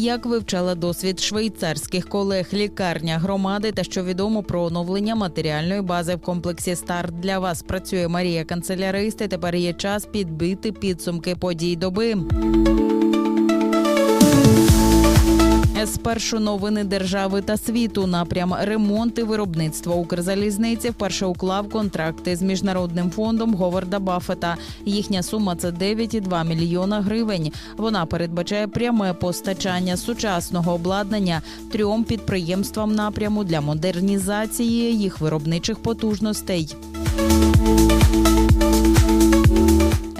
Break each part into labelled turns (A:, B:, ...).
A: Як вивчала досвід швейцарських колег лікарня громади та що відомо про оновлення матеріальної бази в комплексі Старт для вас працює Марія Канцеляристи. Тепер є час підбити підсумки подій доби. Спершу новини держави та світу. Напрям ремонт і виробництво Укрзалізниці вперше уклав контракти з міжнародним фондом Говарда Баффета. Їхня сума це 9,2 мільйона гривень. Вона передбачає пряме постачання сучасного обладнання трьом підприємствам напряму для модернізації їх виробничих потужностей.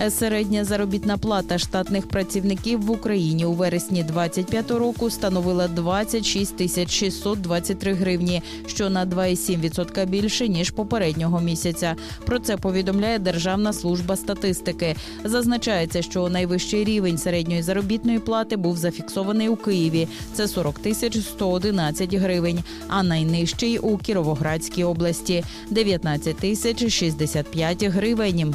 A: Середня заробітна плата штатних працівників в Україні у вересні 25 року становила 26 тисяч 623 гривні, що на 2,7% більше ніж попереднього місяця. Про це повідомляє Державна служба статистики. Зазначається, що найвищий рівень середньої заробітної плати був зафіксований у Києві. Це 40 тисяч 111 гривень, а найнижчий у Кіровоградській області 19 тисяч 65 гривень.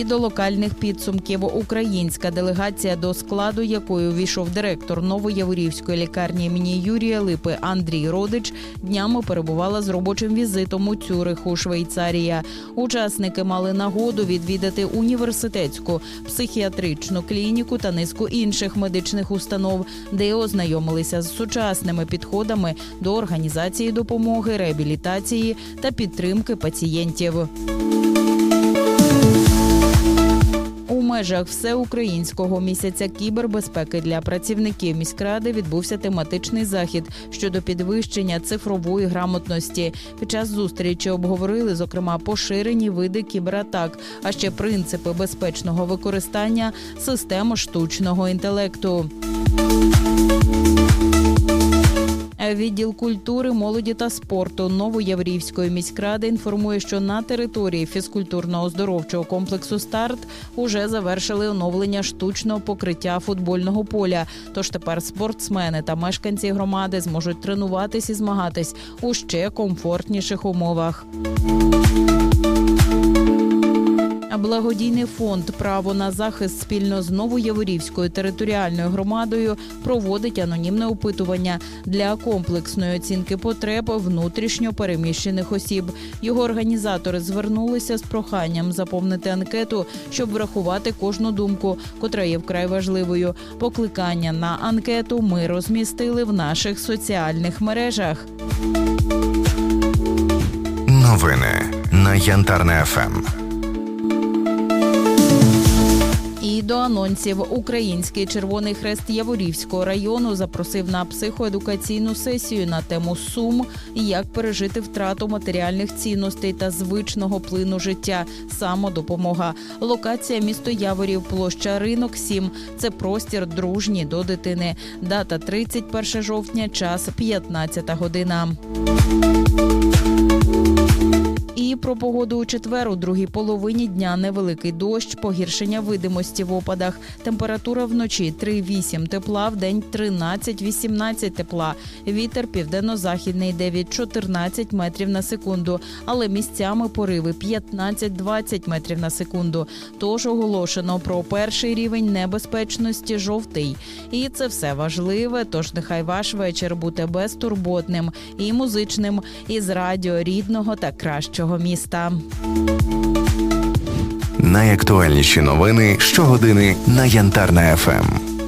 A: І до локальних підсумків українська делегація, до складу якої увійшов директор Новояворівської лікарні імені Юрія Липи Андрій Родич, днями перебувала з робочим візитом у Цюриху, Швейцарія. Учасники мали нагоду відвідати університетську психіатричну клініку та низку інших медичних установ, де ознайомилися з сучасними підходами до організації допомоги, реабілітації та підтримки пацієнтів. Межах всеукраїнського місяця кібербезпеки для працівників міськради відбувся тематичний захід щодо підвищення цифрової грамотності. Під час зустрічі обговорили зокрема поширені види кібератак, а ще принципи безпечного використання систем штучного інтелекту. Відділ культури, молоді та спорту Новояврівської міськради інформує, що на території фізкультурно-оздоровчого комплексу Старт уже завершили оновлення штучного покриття футбольного поля. Тож тепер спортсмени та мешканці громади зможуть тренуватись і змагатись у ще комфортніших умовах. Благодійний фонд Право на захист спільно з Новояворівською територіальною громадою проводить анонімне опитування для комплексної оцінки потреб внутрішньо переміщених осіб. Його організатори звернулися з проханням заповнити анкету, щоб врахувати кожну думку, котра є вкрай важливою. Покликання на анкету ми розмістили в наших соціальних мережах.
B: Новини на Янтарне. ФМ.
A: До анонсів Український Червоний Хрест Яворівського району запросив на психоедукаційну сесію на тему сум як пережити втрату матеріальних цінностей та звичного плину життя. Самодопомога. Локація місто Яворів, площа ринок 7. Це простір дружній до дитини. Дата 31 жовтня, час 15 година. І про погоду у четвер у другій половині дня невеликий дощ, погіршення видимості в опадах. Температура вночі 3-8 тепла, в день 13-18 тепла. Вітер південно-західний 9-14 метрів на секунду, але місцями пориви 15-20 метрів на секунду. Тож оголошено про перший рівень небезпечності жовтий. І це все важливе. Тож нехай ваш вечір буде безтурботним і музичним, із радіо рідного та кращого міста.
B: Найактуальніші новини щогодини на Янтарна ФМ.